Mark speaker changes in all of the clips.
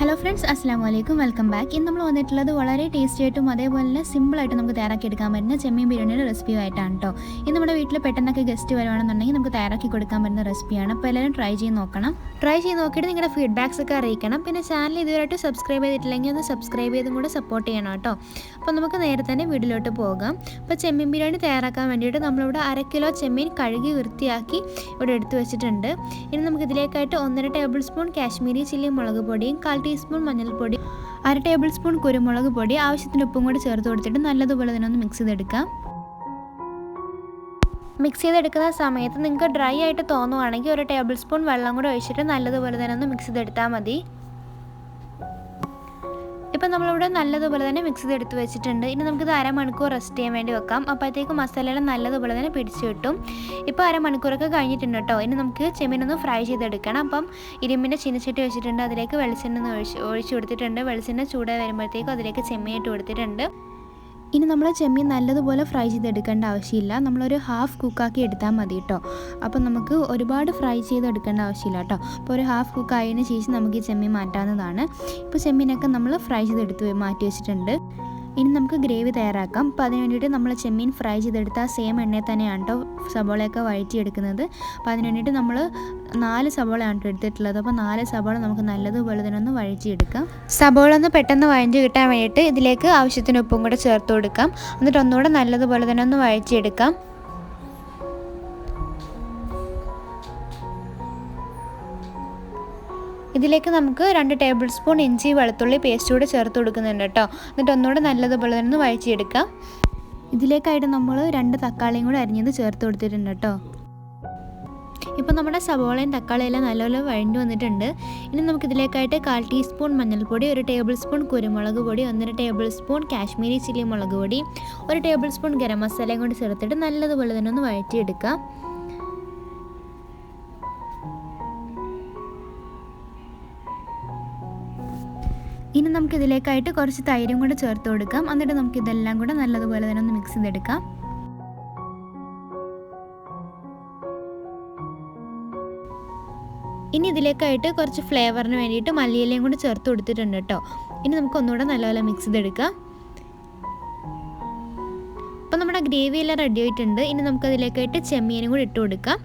Speaker 1: Hello friends അസ്സാം വലൈക്കും welcome back ഇന്ന് നമ്മൾ വന്നിട്ടുള്ളത് വളരെ ടേസ്റ്റി ആയിട്ടും അതേപോലെ തന്നെ സിമ്പിളായിട്ട് നമുക്ക് തയ്യാറാക്കി എടുക്കാൻ പറ്റുന്ന ചെമ്മീൻ ബിരിയാണിയുടെ റെസിപ്പി ആയിട്ടാണ് കേട്ടോ ഇന്ന് നമ്മുടെ വീട്ടിൽ പെട്ടെന്നൊക്കെ ഗസ്റ്റ് വരുവാണെന്നുണ്ടെങ്കിൽ നമുക്ക് തയ്യാറാക്കി കൊടുക്കാൻ പറ്റുന്ന റെസിപ്പിയാണ് അപ്പോൾ എല്ലാവരും ട്രൈ ചെയ്ത് നോക്കണം. ട്രൈ ചെയ്ത് നോക്കിയിട്ട് നിങ്ങളുടെ ഫീഡ്ബാക്സ് ഒക്കെ അറിയിക്കണം. പിന്നെ ചാനൽ ഇതുവരെയായിട്ട് സബ്സ്ക്രൈബ് ചെയ്തിട്ടില്ലെങ്കിൽ ഒന്ന് സബ്സ്ക്രൈബ് ചെയ്തും കൂടെ സപ്പോർട്ട് ചെയ്യണം കേട്ടോ അപ്പോൾ നമുക്ക് നേരെ തന്നെ വീട്ടിലോട്ട് പോകാം. അപ്പോൾ ചെമ്മീൻ ബിരിയാണി തയ്യാറാക്കാൻ വേണ്ടിയിട്ട് നമ്മളിവിടെ അര കിലോ ചെമ്മീൻ കഴുകി വൃത്തിയാക്കി ഇവിടെ എടുത്തു വെച്ചിട്ടുണ്ട്. ഇനി നമുക്ക് ഇതിലേക്കായിട്ട് ഒന്നര ടേബിൾ സ്പൂൺ കാശ്മീരി ചില്ലി മുളക് പൊടിയും കാൽ ടീസ്പൂൺ മഞ്ഞൾപ്പൊടി അര ടേബിൾ സ്പൂൺ കുരുമുളക് പൊടി ആവശ്യത്തിന് ഉപ്പും കൂടി ചേർത്ത് കൊടുത്തിട്ട് നല്ലതുപോലെ തന്നെ ഒന്ന് മിക്സ് ചെയ്തെടുക്കാം. മിക്സ് ചെയ്തെടുക്കുന്ന സമയത്ത് നിങ്ങൾക്ക് ഡ്രൈ ആയിട്ട് തോന്നുവാണെങ്കിൽ ഒരു ടേബിൾ സ്പൂൺ വെള്ളം കൂടി ഒഴിച്ചിട്ട് നല്ലതുപോലെ തന്നെ ഒന്ന് മിക്സ് ചെയ്തെടുത്താൽ മതി. ഇപ്പം നമ്മളിവിടെ നല്ലതുപോലെ തന്നെ മിക്സ് ചെയ്തെടുത്ത് വെച്ചിട്ടുണ്ട്. ഇനി നമുക്കിത് അരമണിക്കൂർ റെസ്റ്റ് ചെയ്യാൻ വേണ്ടി വെക്കാം. അപ്പോഴത്തേക്ക് മസാലയെല്ലാം നല്ലതുപോലെ തന്നെ പിടിച്ചു കിട്ടും. ഇപ്പോൾ അരമണിക്കൂറൊക്കെ കഴിഞ്ഞിട്ടുണ്ട് കേട്ടോ. ഇനി നമുക്ക് ചെമ്മീനൊന്ന് ഫ്രൈ ചെയ്തെടുക്കണം. അപ്പം ഇരുമ്പിന്റെ ചീനച്ചട്ടി വെച്ചിട്ടുണ്ട്. അതിലേക്ക് വെളിച്ചെണ്ണ ഒഴിച്ച് ഒഴിച്ചു കൊടുത്തിട്ടുണ്ട്. വെളിച്ചെണ്ണ ചൂടായി വരുമ്പോഴത്തേക്കും അതിലേക്ക് ചെമ്മീൻ ഇട്ട് കൊടുത്തിട്ടുണ്ട്. ഇനി നമ്മൾ ചെമ്മീൻ നല്ലതുപോലെ ഫ്രൈ ചെയ്തെടുക്കേണ്ട ആവശ്യമില്ല. നമ്മളൊരു ഹാഫ് കുക്കാക്കി എടുത്താൽ മതി കേട്ടോ അപ്പോൾ നമുക്ക് ഒരുപാട് ഫ്രൈ ചെയ്തെടുക്കേണ്ട ആവശ്യമില്ല കേട്ടോ അപ്പോൾ ഒരു ഹാഫ് കുക്ക് ആയതിനു ശേഷം നമുക്ക് ഈ ചെമ്മീൻ മാറ്റാവുന്നതാണ്. ഇപ്പോൾ ചെമ്മീനൊക്കെ നമ്മൾ ഫ്രൈ ചെയ്തെടുത്ത് മാറ്റി വെച്ചിട്ടുണ്ട്. ഇനി നമുക്ക് ഗ്രേവി തയ്യാറാക്കാം. അപ്പോൾ അതിന് വേണ്ടിയിട്ട് നമ്മൾ ചെമ്മീൻ ഫ്രൈ ചെയ്തെടുത്ത സെയിം എണ്ണയിൽ തന്നെയാണ് കേട്ടോ സബോളയൊക്കെ വഴറ്റിയെടുക്കുന്നത്. അപ്പോൾ അതിന് വേണ്ടിയിട്ട് നമ്മൾ നാല് സബോളയാണ് എടുത്തിട്ടുള്ളത്. അപ്പോൾ നാല് സബോള നമുക്ക് നല്ലതുപോലെ തന്നെ ഒന്ന് വഴറ്റിയെടുക്കാം. സബോള ഒന്ന് പെട്ടെന്ന് വഴഞ്ഞ് കിട്ടാൻ വേണ്ടിയിട്ട് ഇതിലേക്ക് ആവശ്യത്തിന് ഉപ്പും കൂടെ ചേർത്ത് കൊടുക്കാം. എന്നിട്ട് ഒന്നുകൂടെ നല്ലതുപോലെ തന്നെ ഒന്ന് വഴറ്റിയെടുക്കാം. ഇതിലേക്ക് നമുക്ക് രണ്ട് ടേബിൾ സ്പൂൺ ഇഞ്ചി വെളുത്തുള്ളി പേസ്റ്റ് കൂടെ ചേർത്ത് കൊടുക്കുന്നുണ്ട് കേട്ടോ. എന്നിട്ട് ഒന്നുകൂടെ നല്ലതുപോലെ തന്നെ വഴിച്ചെടുക്കാം ഇതിലേക്കായിട്ട് നമ്മൾ രണ്ട് തക്കാളിയും കൂടെ അരിഞ്ഞത് ചേർത്ത് കൊടുത്തിട്ടുണ്ട് കേട്ടോ. ഇപ്പോൾ നമ്മുടെ സവോളയും തക്കാളിയെല്ലാം നല്ലപോലെ വഴണ്ടു വന്നിട്ടുണ്ട്. ഇനി നമുക്ക് ഇതിലേക്കായിട്ട് കാൽ ടീസ്പൂൺ മഞ്ഞൾപ്പൊടി ഒരു ടേബിൾ സ്പൂൺ കുരുമുളക് പൊടി ഒന്നര ടേബിൾ സ്പൂൺ കാശ്മീരി ചില്ലി മുളക് പൊടി ഒരു ടേബിൾ സ്പൂൺ ഗരം മസാലയും കൂടി ചേർത്തിട്ട് നല്ലതുപോലെ തന്നെ ഒന്ന് വഴറ്റിയെടുക്കാം. ഇനി നമുക്ക് ഇതിലേക്കായിട്ട് കുറച്ച് തൈരും കൂടെ ചേർത്ത് കൊടുക്കാം. എന്നിട്ട് നമുക്ക് ഇതെല്ലാം കൂടെ നല്ലതുപോലെ തന്നെ ഒന്ന് മിക്സ് ചെയ്തെടുക്കാം. ഇനി ഇതിലേക്കായിട്ട് കുറച്ച് ഫ്ലേവറിന് വേണ്ടിയിട്ട് മല്ലിയിലയും കൂടി ചേർത്ത് കൊടുത്തിട്ടുണ്ട് കേട്ടോ. ഇനി നമുക്ക് ഒന്നുകൂടെ നല്ലപോലെ മിക്സ് ചെയ്തെടുക്കാം. അപ്പോൾ നമ്മുടെ ഗ്രേവി എല്ലാം റെഡി ആയിട്ടുണ്ട്. ഇനി നമുക്കതിലേക്കായിട്ട് ചെമ്മീനും കൂടി ഇട്ട് കൊടുക്കാം.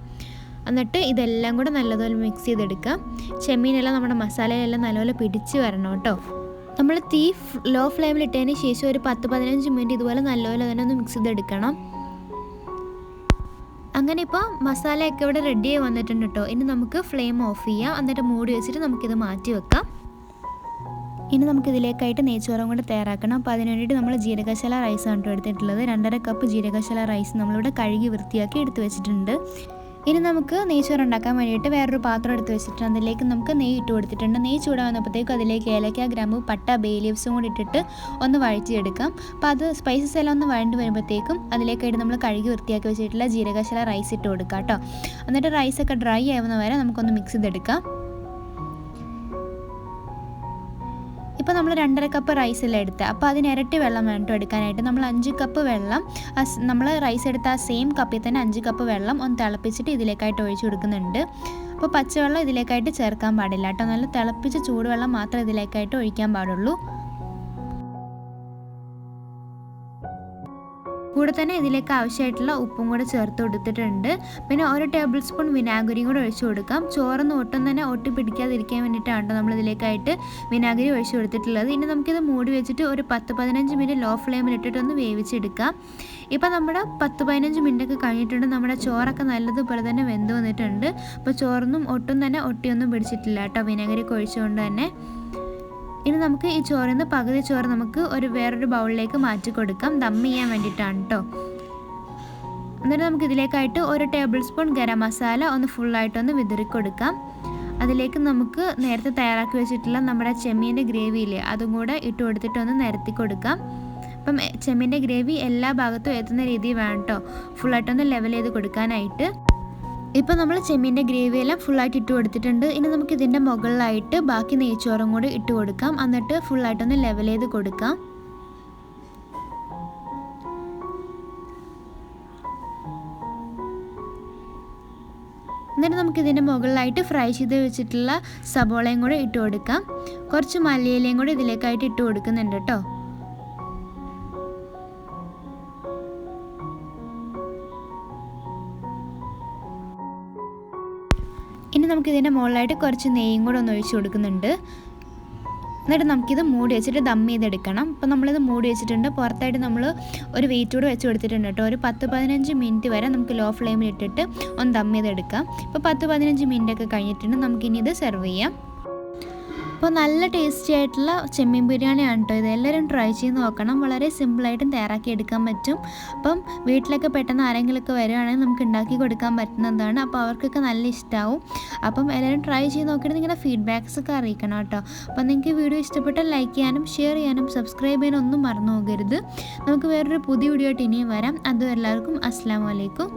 Speaker 1: എന്നിട്ട് ഇതെല്ലാം കൂടെ നല്ലതുപോലെ മിക്സ് ചെയ്തെടുക്കാം ചെമ്മീനെല്ലാം നമ്മുടെ മസാലയെല്ലാം നല്ലപോലെ പിടിച്ച് വരണം കേട്ടോ. നമ്മൾ തീ ലോ ഫ്ലെയിമിൽ ഇട്ടതിന് ശേഷം ഒരു പത്ത് പതിനഞ്ച് മിനിറ്റ് ഇതുപോലെ നല്ലപോലെ തന്നെ ഒന്ന് മിക്സ് ചെയ്തെടുക്കണം. അങ്ങനെ ഇപ്പോൾ മസാലയൊക്കെ ഇവിടെ റെഡിയായി വന്നിട്ടുണ്ട് കേട്ടോ. ഇനി നമുക്ക് ഫ്ലെയിം ഓഫ് ചെയ്യാം. എന്നിട്ട് മൂടി വെച്ചിട്ട് നമുക്കിത് മാറ്റി വെക്കാം. ഇനി നമുക്ക് ഇതിലേക്കായിട്ട് നെയ്ച്ചോറും കൂടെ തയ്യാറാക്കണം. അപ്പോൾ അതിന് വേണ്ടിയിട്ട് നമ്മൾ ജീരകശാല റൈസാണ് എടുത്തിട്ടുള്ളത്. രണ്ടര കപ്പ് ജീരകശാല റൈസ് നമ്മളിവിടെ കഴുകി വൃത്തിയാക്കി എടുത്ത് വെച്ചിട്ടുണ്ട്. ഇനി നമുക്ക് നെയ്ച്ചോറ് ഉണ്ടാക്കാൻ വേണ്ടിയിട്ട് വേറൊരു പാത്രം എടുത്ത് വെച്ചിട്ട് അതിലേക്ക് നമുക്ക് നെയ്യ് ഇട്ട് കൊടുത്തിട്ടുണ്ട്. നെയ്യ് ചൂടാവുന്നപ്പോഴത്തേക്കും അതിലേക്ക് ഏലക്ക ഗ്രാമ്പു പട്ട ബേ ലീവ്സും കൂടി ഇട്ടിട്ട് ഒന്ന് വഴിച്ചെടുക്കാം അപ്പോൾ അത് സ്പൈസസ് എല്ലാം ഒന്ന് വഴണ്ട് വരുമ്പോഴത്തേക്കും അതിലേക്കായിട്ട് നമ്മൾ കഴുകി വൃത്തിയാക്കി വെച്ചിട്ടുള്ള ജീരകശാല റൈസ് ഇട്ട് കൊടുക്കാം കേട്ടോ. എന്നിട്ട് റൈസൊക്കെ ഡ്രൈ ആവുന്ന വരെ നമുക്കൊന്ന് മിക്സ് ചെയ്തെടുക്കാം. ഇപ്പോൾ നമ്മൾ രണ്ടര കപ്പ് റൈസല്ലേ എടുത്ത്? അപ്പോൾ അതിന് ഇരട്ടി വെള്ളം വേണ്ടോ എടുക്കാനായിട്ട്. നമ്മൾ അഞ്ച് കപ്പ് വെള്ളം നമ്മൾ റൈസ് എടുത്ത ആ സെയിം കപ്പിൽ തന്നെ അഞ്ച് കപ്പ് വെള്ളം ഒന്ന് തിളപ്പിച്ചിട്ട് ഇതിലേക്കായിട്ട് ഒഴിച്ചു കൊടുക്കുന്നുണ്ട്. അപ്പോൾ പച്ചവെള്ളം ഇതിലേക്കായിട്ട് ചേർക്കാൻ പാടില്ല കേട്ടോ നല്ല തിളപ്പിച്ച ചൂടുവെള്ളം മാത്രമേ ഇതിലേക്കായിട്ട് ഒഴിക്കാൻ പാടുള്ളൂ. കൂടെ തന്നെ ഇതിലേക്ക് ആവശ്യമായിട്ടുള്ള ഉപ്പും കൂടെ ചേർത്ത് കൊടുത്തിട്ടുണ്ട്. പിന്നെ ഒരു ടേബിൾ സ്പൂൺ വിനാഗിരിയും കൂടെ ഒഴിച്ചു കൊടുക്കാം. ചോറൊന്നും ഒട്ടും തന്നെ ഒട്ടി പിടിക്കാതിരിക്കാൻ വേണ്ടിയിട്ടാണ് നമ്മൾ ഇതിലേക്കായിട്ട് വിനാഗിരി ഒഴിച്ചു കൊടുത്തിട്ടുള്ളത്. ഇനി നമുക്കിത് മൂടി വെച്ചിട്ട് ഒരു പത്ത് പതിനഞ്ച് മിനിറ്റ് ലോ ഫ്ലെയിമിൽ ഇട്ടിട്ടൊന്ന് വേവിച്ചെടുക്കാം. ഇപ്പം നമ്മുടെ പത്ത് പതിനഞ്ച് മിനിറ്റൊക്കെ കഴിഞ്ഞിട്ടുണ്ട്. നമ്മുടെ ചോറൊക്കെ നല്ലതുപോലെ തന്നെ വെന്ത് വന്നിട്ടുണ്ട്. അപ്പോൾ ചോറൊന്നും ഒട്ടും തന്നെ ഒട്ടിയൊന്നും പിടിച്ചിട്ടില്ല കേട്ടോ വിനാഗിരി ഒഴിച്ചുകൊണ്ട് തന്നെ. ഇനി നമുക്ക് ഈ ചോറിൽ നിന്ന് പകുതി ചോറ് നമുക്ക് ഒരു വേറൊരു ബൗളിലേക്ക് മാറ്റി കൊടുക്കാം. ദം ചെയ്യാൻ വേണ്ടിയിട്ടാണ് കേട്ടോ എന്നിട്ട് നമുക്ക് ഇതിലേക്കായിട്ട് ഒരു ടേബിൾ സ്പൂൺ ഗരം മസാല ഒന്ന് ഫുള്ളായിട്ടൊന്ന് വിതറി കൊടുക്കാം. അതിലേക്ക് നമുക്ക് നേരത്തെ തയ്യാറാക്കി വെച്ചിട്ടുള്ള നമ്മുടെ ചെമ്മീന്റെ ഗ്രേവിയില്ലേ അതും കൂടെ ഇട്ട് കൊടുത്തിട്ടൊന്ന് നിരത്തി കൊടുക്കാം. അപ്പം ചെമ്മീന്റെ ഗ്രേവി എല്ലാ ഭാഗത്തും എത്തുന്ന രീതിയിൽ വേണം കേട്ടോ ഫുള്ളായിട്ടൊന്ന് ലെവൽ ചെയ്ത് കൊടുക്കാനായിട്ട്. ഇപ്പോൾ നമ്മൾ ചെമ്മീന്റെ ഗ്രേവി എല്ലാം ഫുള്ളായിട്ട് ഇട്ട് കൊടുത്തിട്ടുണ്ട്. ഇനി നമുക്ക് ഇതിന്റെ മുകളിലായിട്ട് ബാക്കി നെയ്ച്ചോറും കൂടി ഇട്ട് കൊടുക്കാം. എന്നിട്ട് ഫുള്ളായിട്ടൊന്ന് ലെവൽ ചെയ്ത് കൊടുക്കാം. എന്നിട്ട് നമുക്കിതിന്റെ മുകളിലായിട്ട് ഫ്രൈ ചെയ്ത് വെച്ചിട്ടുള്ള സബോളയും കൂടെ ഇട്ട് കൊടുക്കാം. കുറച്ച് മല്ലിയിലയും കൂടെ ഇതിലേക്കായിട്ട് ഇട്ട് കൊടുക്കുന്നുണ്ട് കേട്ടോ. ഇനി നമുക്ക് ഇതിന്റെ മുകളിലായിട്ട് കുറച്ച് നെയ്യും കൂടെ ഒന്ന് ഒഴിച്ച് കൊടുക്കുന്നുണ്ട്. എന്നിട്ട് നമുക്കിത് മൂടി വെച്ചിട്ട് ദം ചെയ്തെടുക്കണം. അപ്പോൾ നമ്മളിത് മൂടി വെച്ചിട്ടുണ്ട്. പുറത്തായിട്ട് നമ്മൾ ഒരു വെയിറ്റ് കൂടെ വെച്ച് കൊടുത്തിട്ടുണ്ട് കേട്ടോ. ഒരു പത്ത് പതിനഞ്ച് മിനിറ്റ് വരെ നമുക്ക് ലോ ഫ്ലെയിമിൽ ഇട്ടിട്ട് ഒന്ന് ദം ചെയ്തെടുക്കാം. ഇപ്പോൾ പത്ത് പതിനഞ്ച് മിനിറ്റ് ഒക്കെ കഴിഞ്ഞിട്ടുണ്ട്. നമുക്കിനി ഇത് സെർവ് ചെയ്യാം. അപ്പോൾ നല്ല ടേസ്റ്റി ആയിട്ടുള്ള ചെമ്മീൻ ബിരിയാണിയാണ് കേട്ടോ ഇത്. എല്ലാവരും ട്രൈ ചെയ്ത് നോക്കണം. വളരെ സിമ്പിളായിട്ടും തയ്യാറാക്കി എടുക്കാൻ പറ്റും. അപ്പം വീട്ടിലൊക്കെ പെട്ടെന്ന് ആരെങ്കിലുമൊക്കെ വരുവാണെങ്കിൽ നമുക്ക് ഉണ്ടാക്കി കൊടുക്കാൻ പറ്റുന്നതാണ് അപ്പോൾ അവർക്കൊക്കെ നല്ല ഇഷ്ടമാവും അപ്പം എല്ലാവരും ട്രൈ ചെയ്ത് നോക്കിയിട്ട് നിങ്ങളുടെ ഫീഡ്ബാക്ക്സ് ഒക്കെ അറിയിക്കണം കേട്ടോ അപ്പോൾ നിങ്ങൾക്ക് വീഡിയോ ഇഷ്ടപ്പെട്ടാൽ ലൈക്ക് ചെയ്യാനും ഷെയർ ചെയ്യാനും സബ്സ്ക്രൈബ് ചെയ്യാനും ഒന്നും മറന്നു പോകരുത്. നമുക്ക് വേറൊരു പുതിയ വീഡിയോ ആയിട്ട് ഇനിയും വരാം. അതും എല്ലാവർക്കും അസ്സാം വലൈക്കും